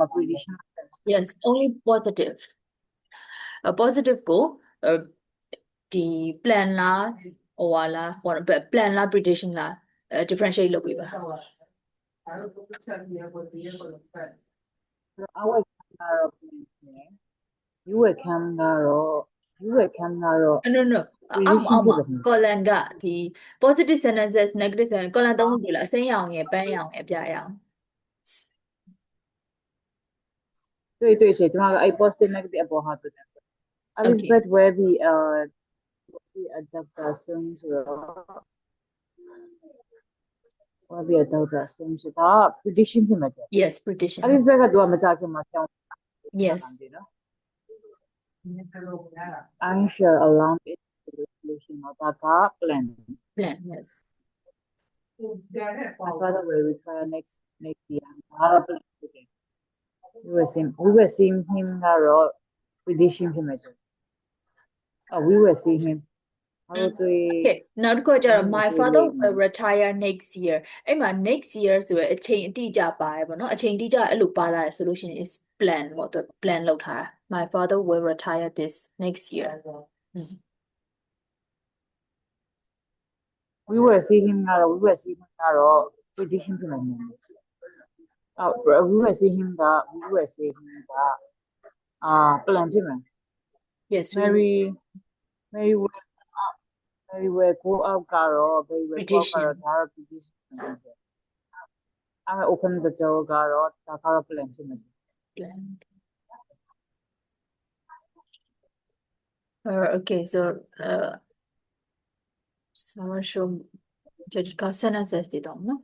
မှာ prediction yes only positive အ positive ကိုအဒီ plan လားဟိုဟာလားဟို plan လား prediction လားအဲ differentiate လုပ်ပေးပါ our exam ကတော့ plan နဲ့ you exam ကတော့ you exam ကတော့ no no အောက် prediction အောက်မှာ လုပ်တယ် column ကဒီ positive sentences negative sentence column သုံးခုတွေ့လားအစိမ်းရောင်ရယ်ပန်းရောင်ရယ်အပြာရောင် 对对对，就那个 I posted 那个 about how to dance. Elizabeth, where we uh we adopt assumes where we adopt assumes the ah, prediction him at yes prediction. Elizabeth, I make a? Yes. I'm sure along it resolution of that plan. Plan yes. By the way, we try next next year. Plan. We were seeing we were seeing him ကတော့ prediction ဖြစ်မှာကျ Oh we were seeing him ဘာလို့တွေ့ okay နောက်တစ်ခုကကျတော့ my Okay, father wait, will retire next year အဲ့မှာ next year ဆိုရယ်အချိန်အတိအကျပါတယ်ပေါ့နော်အချိန်အတိအကျအဲ့လိုပါလာရဆိုလို့ရှိရင် is plan ပေါ့သူ plan လုပ်ထားတာ my father will retire this next year we were seeing him ကတော့ we were seeing him ကတော့ prediction ဖြစ်မှာနေတယ် uh, we were saying that we were saying that uh plan parent. Yes, Very, very well. Very well. work go out garo Mary work go garo petition. I open the jaw garo takara plan parent. Uh, okay, so uh, someone should Judge Kasana says they don't know.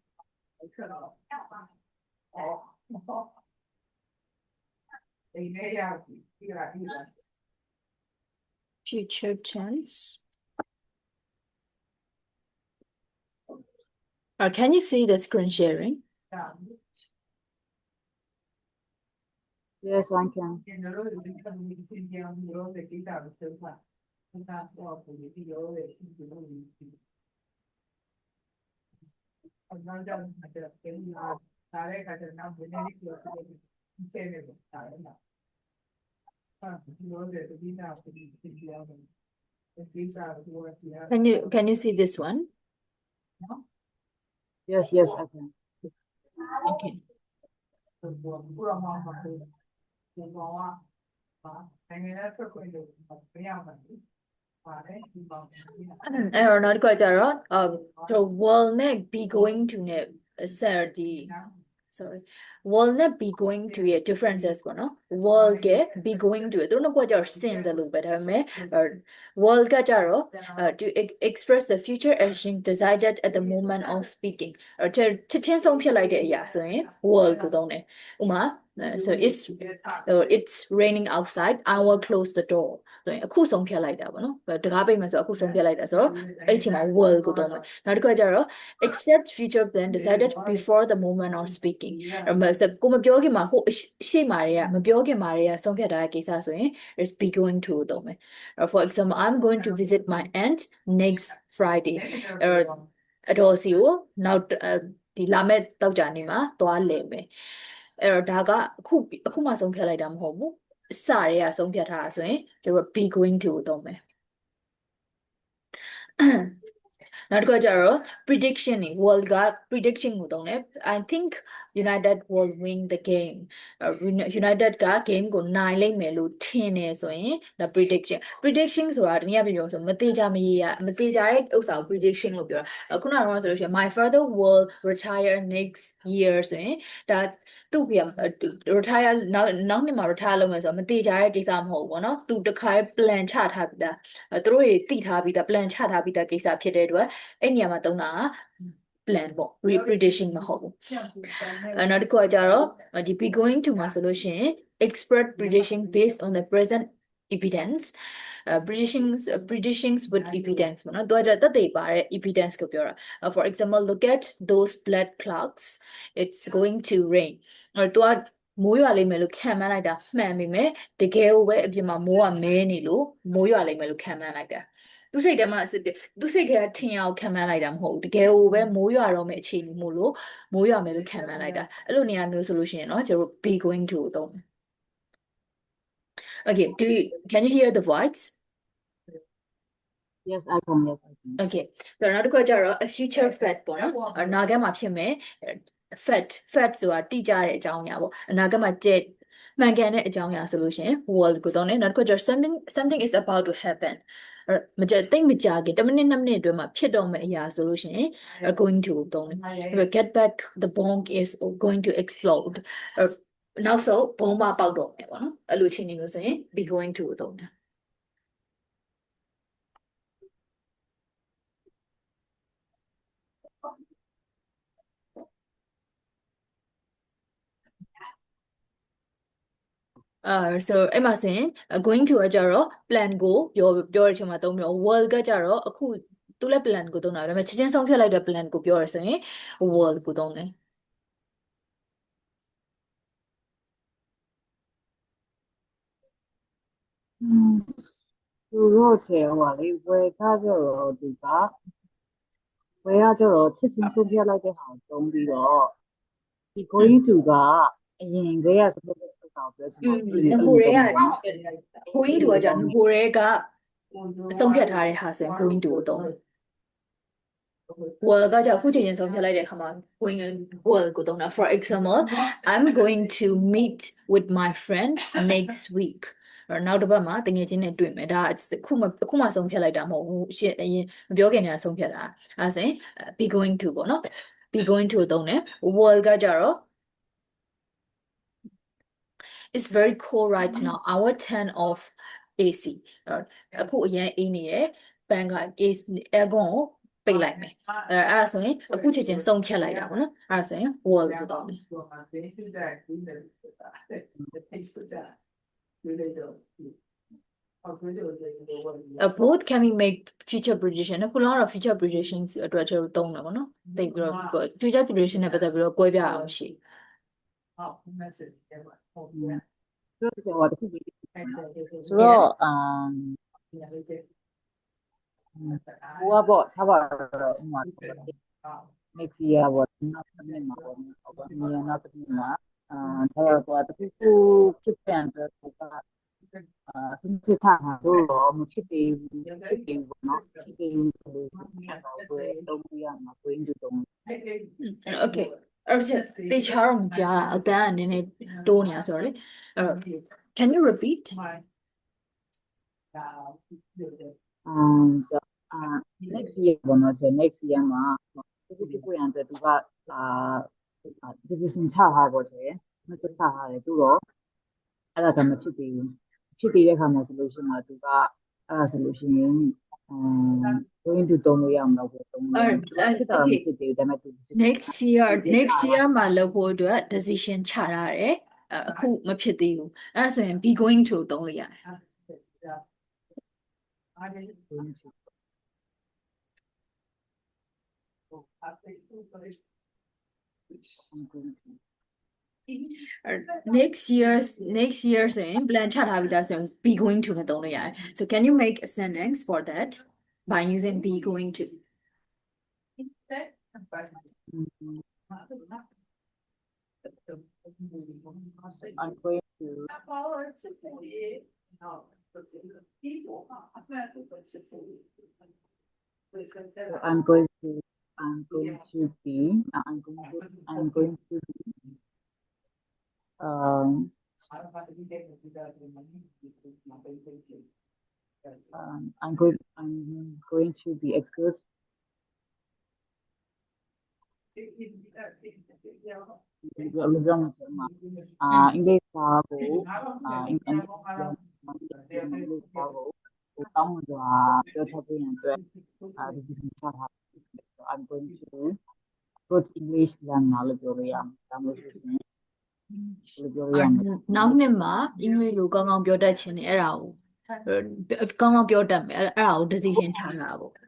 Future tense. Or can you see the screen sharing? yes one can Can you can you see this one? yes yes I can Okay. ။ အဲ့တော့နောက်တစ်ခုကကြတော့အာဆို will နဲ့ be going to နဲ့ဆက်ဒီ sorry will နဲ့ be going to ရဲ့ differences ပေါ့နော် will က be going to သူတို့နှစ်ခုကကြတော့ sin တယ်လို့ပဲဒါပေမဲ့အာ will ကကြတော့ uh, to ex- express the future action decided at the moment of speaking အဲ့တော့ချက်ချင်းဆုံးဖြစ်လိုက်တဲ့အရာဆိုရင် will ကိုသုံးတယ်ဥပမာ uh, so it's uh, it's raining outside I will close the door ဆိုရင်အခုဆုံးဖြတ်လိုက်တာပေါ့နော်တကားပိတ်မယ်ဆိုအခုဆုံးဖြတ်လိုက်တာဆိုတော့အဲ့ဒီအချိန်မှာ will ကိုသုံးမယ်နောက်တစ်ခုကကျတော့ except future plan decided before the moment of speaking အဲ့မစကိုမပြောခင်မှာဟိုအရှရှေ့မှာတွေကမပြောခင်မှာတွေကဆုံးဖြတ်ထားတဲ့ကိစ္စဆိုရင် is be going to ကိုသုံးမယ်အဲ့ for example I'm going to visit my aunt next Friday အဲ့တော့အတော်စီကိုနောက်အဲ့ဒီလာမဲ့တောက်ကြနေမှာသွားလည်မယ် အဲ့တော့ဒါကအခုအခုမှဆုံးဖြတ်လိုက်တာမဟုတ်ဘူးအစတွေကဆုံးဖြတ်ထားတာဆိုရင်ကျွန်တော် be going to ကိုသုံးမယ်နောက်တစ်ခုကကျတော့ prediction နေ world က prediction ကိုသုံးတယ် I think United will win the game အဲ့ Uni- United က game ကိုနိုင်လိမ့်မယ်လို့ထင်နေဆိုရင်ဒါ prediction prediction ဆိုတာတနည်းအားဖြင့်ပြောဆိုမသေးချာမရေရမသေးချာရဲ့ဥစ္စာကို prediction လို့ပြောတာအခုနကတော့ဆိုလို့ရှိရင် my father will retire next year ဆိုရင်ဒါ သူ့ပြ retire နောက်နောက်နှစ်မှာ retire လုပ်မယ်ဆိုတော့မသေးချာတဲ့ကိစ္စမဟုတ်ဘူးပေါ့နော်သူတခါ plan ချထားပြီးသားအဲသူတို့တွေသိထားပြီးသား plan ချထားပြီးသားကိစ္စဖြစ်တဲ့အတွက်အဲ့နေရာမှာသုံးတာက plan ပေါ့ reprediction မဟုတ်ဘူးအဲနောက်တစ်ခုကကြတော့ဒီ be going to မှာဆိုလို့ရှိရင် expert prediction based on the present evidence uh, predictions uh, predictions with evidence ပေါ့နော်သူကကြတက်သေးပါတဲ့ evidence ကိုပြောတာ Uh, for example look at those blood clots it's going to rain အဲ့တော့သူကမိုးရွာလိမ့်မယ်လို့ခံမှန်းလိုက်တာမှန်ပြီမဲ့တကယ်ကိုပဲအပြင်မှာမိုးကမဲနေလို့မိုးရွာလိမ့်မယ်လို့ခံမှန်းလိုက်တာသူစိတ်ထဲမှာအစစ်သူစိတ်ထဲကထင်အောင်ခံမှန်းလိုက်တာမဟုတ်ဘူးတကယ်ကိုပဲမိုးရွာတော့မယ့်အခြေအနေမို့လို့မိုးရွာမယ်လို့ခံမှန်းလိုက်တာအဲ့လိုနေရာမျိုးဆိုလို့ရှိရင်เนาะကျွန်တော်တို့ be going to ကိုသုံးမယ် Okay do you can you hear the voice Yes, I can. Yes, I can. Okay ဆိုတော့နောက်တစ်ခုကကျတော့ a future fact ပေါ့နော်အနာဂတ်မှာဖြစ်မယ် fact fact ဆိုတာတိကျတဲ့အကြောင်းအရာပေါ့အနာဂတ်မှာကျက်မှန်ကန်တဲ့အကြောင်းအရာဆိုလို့ရှိရင် will ကိုသုံးတယ်နောက်တစ်ခုကကျတော့ something something is about to happen အဲ့တော့မကြတိတ်မကြခင်10မိနစ်2မိနစ်အတွင်းမှာဖြစ်တော့မယ့်အရာဆိုလို့ရှိရင် are going to ကိုသုံးတယ်အဲ့တော့ get back the bomb is going to explode အဲ့တော့ နောက်ဆုံးဘုံမပေါက်တော့မယ်ပေါ့နော်အဲ့လိုအချိန်နေလို့ဆိုရင် be going to ကိုသုံးတယ်အာ so အဲ့မှာဆိုရင် going to ကကြတော့ plan ကိုပြောပြောတဲ့အချိန်မှာသုံးပြီးတော့ will ကကြတော့အခုသူလည်း plan ကိုသုံးတာဒါပေမဲ့ချက်ချင်းဆုံးဖြတ်လိုက်တဲ့ plan ကိုပြောရဆိုရင် will ကိုသုံးတယ် သူတို့ချေဟိုပါလေဝယ်ကားကြတော့ဒီကဝယ်ရကြတော့ချက်ချင်းဆုံးပြလိုက်တဲ့ဟာကိုသုံးပြီးတော့ဒီ going to ကအရင်ကရဆိုတဲ့ဟာကိုပြောချင် อื တာ ม အဲ့ င လို ကိုရဲက မျိုး going to ကကြငကိုရဲကအဆုံးဖြတ်ထားတဲ့ဟာဆိုရင် going to ကိုသုံးတယ် will ကကြအခုချိန်ချင်းဆုံးဖြတ်လိုက်တဲ့အခါမှာ going will ကိုသုံးတာ for example I'm going to meet with my friend next week အဲ့တော့ နောက်တစ်ပတ်မှာတကယ်ချင်းနဲ့တွေ့မယ်ဒါအခုမှအခုမှဆုံးဖြတ်လိုက်တာမဟုတ်ဘူးရှင်းအရင်မပြောခင်တည်းကဆုံးဖြတ်တာအဲဒါဆိုရင် be going to ပေါ့နော် be going to ကိုသုံးတယ် will ကကြတော့ It's very cold right now. I will turn off AC. အဲ့တော့အခုအရင်အေးနေတယ်။ပန်က AC aircon ကိုပိတ်လိုက်မယ်။အဲ့အဲ့ဒါဆိုရင်အခုချက်ချင်းဆုံးဖြတ်လိုက်တာပေါ့နော်။အဲ့ဒါဆိုရင် wall ကိုတောင်းတယ်။ Uh, both can be make future prediction အခုလောက်တော့ future predictions အတွက်ကျွန်တော်တို့သုံးတာပေါ့နော်။သိပြီးတော့ future prediction နဲ့ပတ်သက်ပြီးတော့꿰ပြရအောင်ရှိသူတို့ချေဟိုတခုပြီးဆိုတော့အမ်ဟိုကပေါ့ထားပါတော့ဥမာ next year ပေါ့နောက်တစ်နှစ်မှာပေါ့ဟုတ်ပါမြေနောက်တစ်နှစ်မှာ အာထားပါတော့တခုခုဖြစ်ပြန်တော့ကအာစင်စစ်ထားတာတော့မဖြစ်သေးဘူးဖြစ်သေးဘူးပေါ့နော်ဖြစ်သေးဘူးဆိုလို့တော့တော့ပြရမှာ going to တော့။ Okay အဲ့တော့တေချာတော့မကြားတာအတန်းကနည်းနည်းတိုးနေတာဆိုတော့လေ။အဲ့တော့ can you repeat? um so uh next year ပေါ့နော်ဆို next year မှာတခုတခုရန်အတွက်သူကအာ decision ချထားပေါ့တယ်မချထားရတယ်သူတော့အဲ့ဒါကမဖြစ်သေးဘူးဖြစ်သေးတဲ့ခါမှာဆိုလို့ရှိရင်သူကအဲ့ဒါဆိုလို့ရှိရင် um going to တုံးလို့ရအောင်တော့တုံးလို့ဖြစ်တာမဖြစ်သေးဘူးဒါပေမဲ့သူ next year next year မှာလုပ်ဖို့အတွက် decision ချထားတယ်အဲ့အခုမဖြစ်သေးဘူးအဲ့ဒါဆိုရင် be going to သုံးလို့ရတယ်အဲ့ next year's next year ဆိုရင် plan ချထားပြီးသားဆိုရင် be going to နဲ့သုံးလို့ရတယ် so can you make a sentence for that by using be going to I'm going to So I'm going to, I'm going to be, I'm going to, I'm going to be, um, um, I'm going, I'm going to be a good 인데이스하고 인데이스하고 当我的啊，就他这样对啊，就是很怕他。I'm going to good English ပြန်လာလို့ပြောလို့ရမှာဒါမှမဟုတ်ရင်ဘယ်လိုပြောလို့ရအာမလဲနောက်နှစ်မှာအင်္ဂလိပ်လိုကောင်းကောင်းပြောတတ်ချင်တယ်အဲ့ဒါကိုကောင်းကောင်းပြောတတ်မယ်အဲ့အဲ့ဒါကို decision ထားတာပေါ့ good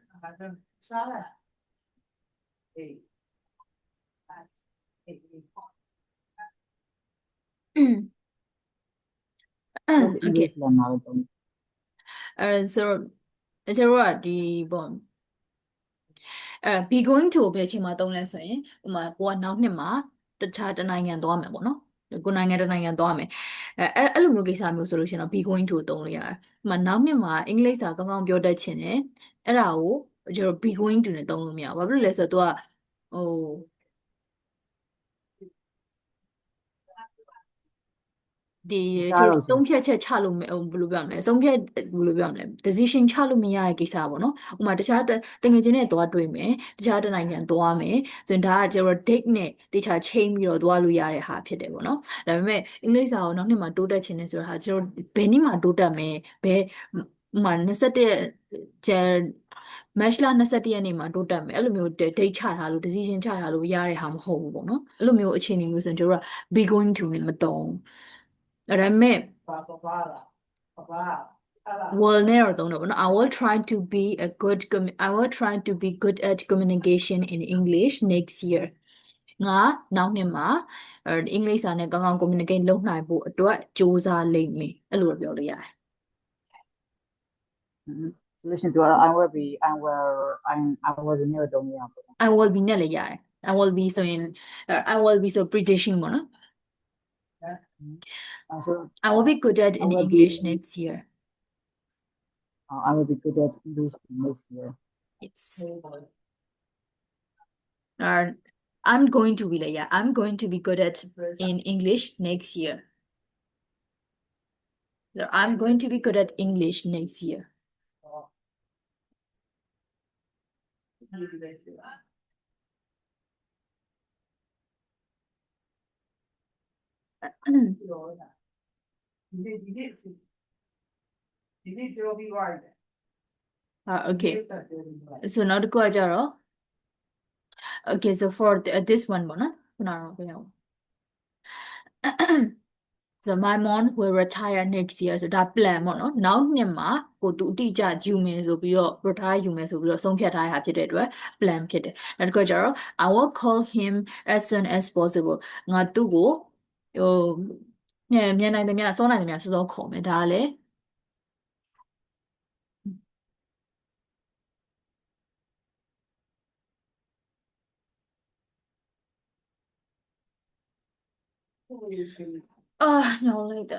okay English ပြန်လာလို့ပြောလို့အဲဆိုတော့အကျတို့ကဒီပေါ့ အဲ be going to ကိုဘယ်အချိန်မှာသုံးလဲဆိုရင်ဥပမာကိုကနောက်နှစ်မှာတခြားတစ်နိုင်ငံသွားမယ်ပေါ့နော်ကိုယ်နိုင်ငံတစ်နိုင်ငံသွားမယ်အဲအဲ့အဲ့လိုမျိုးကိစ္စမျိုးဆိုလို့ရှိရင်တော့ be going to ကိုသုံးလို့ရတယ်ဥပမာနောက်နှစ်မှာအင်္ဂလိပ်စာကောင်းကောင်းပြောတတ်ချင်တယ်အဲ့ဒါကိုကျတော့ be going to နဲ့သုံးလို့မရဘူးဘာဖြစ်လို့လဲဆိုတော့ तू ကဟို ဒီကျတော့သုံးဖြတ်ချက်ချလို့မဟိုဘယ်လိုပြောရမလဲသုံးဖြတ်ဘယ်လိုပြောရမလဲ decision ချလို့မရတဲ့ကိစ္စပေါ့နော်ဥပမာတခြားတတငယ်ချင်းနဲ့သွားတွေ့မယ်တခြားတစ်နိုင်ငံသွားမယ်ဆိုရင်ဒါကကျတော့ date နဲ့တခြား chain ပြီးတော့သွားလို့ရတဲ့ဟာဖြစ်တယ်ပေါ့နော်ဒါပေမဲ့အင်္ဂလိပ်စာကိုနောက်နှစ်မှာတိုးတက်ချင်တယ်ဆိုတာဟာကျတော့ဘယ်နည်းမှာတိုးတက်မယ်ဘယ်ဥပမာ21ကျန် match လ21ရက်နေ့မှာတိုးတက်မယ်အဲ့လိုမျိုး date ချထားလို့ decision ချထားလို့ရတဲ့ဟာမဟုတ်ဘူးပေါ့နော်အဲ့လိုမျိုးအခြေအနေမျိုးဆိုရင်ကျတော့ be going to နဲ့မတုံး အဲ့ဒါပေမဲ့ will နဲ့တော့သုံးတယ်ပေါ့နော် I will try to be a good commu- I will try to be good at communication in English next year ငါနောက်နှစ်မှာအဲအင်္ဂလိပ်စာနဲ့ကောင်းကောင်း communicate လုပ်နိုင်ဖို့အတွက်စူးစမ်းလိမ့်မယ်အဲ့လိုတော့ပြောလို့ရတယ် solution to I will be I will I I will be နဲ့တော့မရဘူး I will be နဲ့လည်းရတယ် I will be ဆိုရင်အဲ I will be ဆို prediction ပေါ့နော် I will be good at in will be- English next year. I will be good at English next year. Yes. Uh, I'm going to be like yeah I'm going to be good at in English next year. So I'm going to be good at English next year uh, okay so နောက်တစ်ခုကကြတော့ okay so for the, uh, this one ပေါ့နော်ခုနကတော့ပြောရအောင် so my mom will retire next year ဆိုဒါ plan ပေါ့နော်နောက်နှစ်မှာကိုသူအတိအကျယူမယ်ဆိုပြီးတော့ retire ယူမယ်ဆိုပြီးတော့ဆုံးဖြတ်ထားရတာဖြစ်တဲ့အတွက် plan ဖြစ်တယ်နောက်တစ်ခုကကြတော့ I will call him as soon as possible ငါသူ့ကို ဟိုမြန်မြန်နိုင်သမျှစောနိုင်သမျှစောစောခေါ်မယ်ဒါကလည်းအာညောင်းလိုက်တာ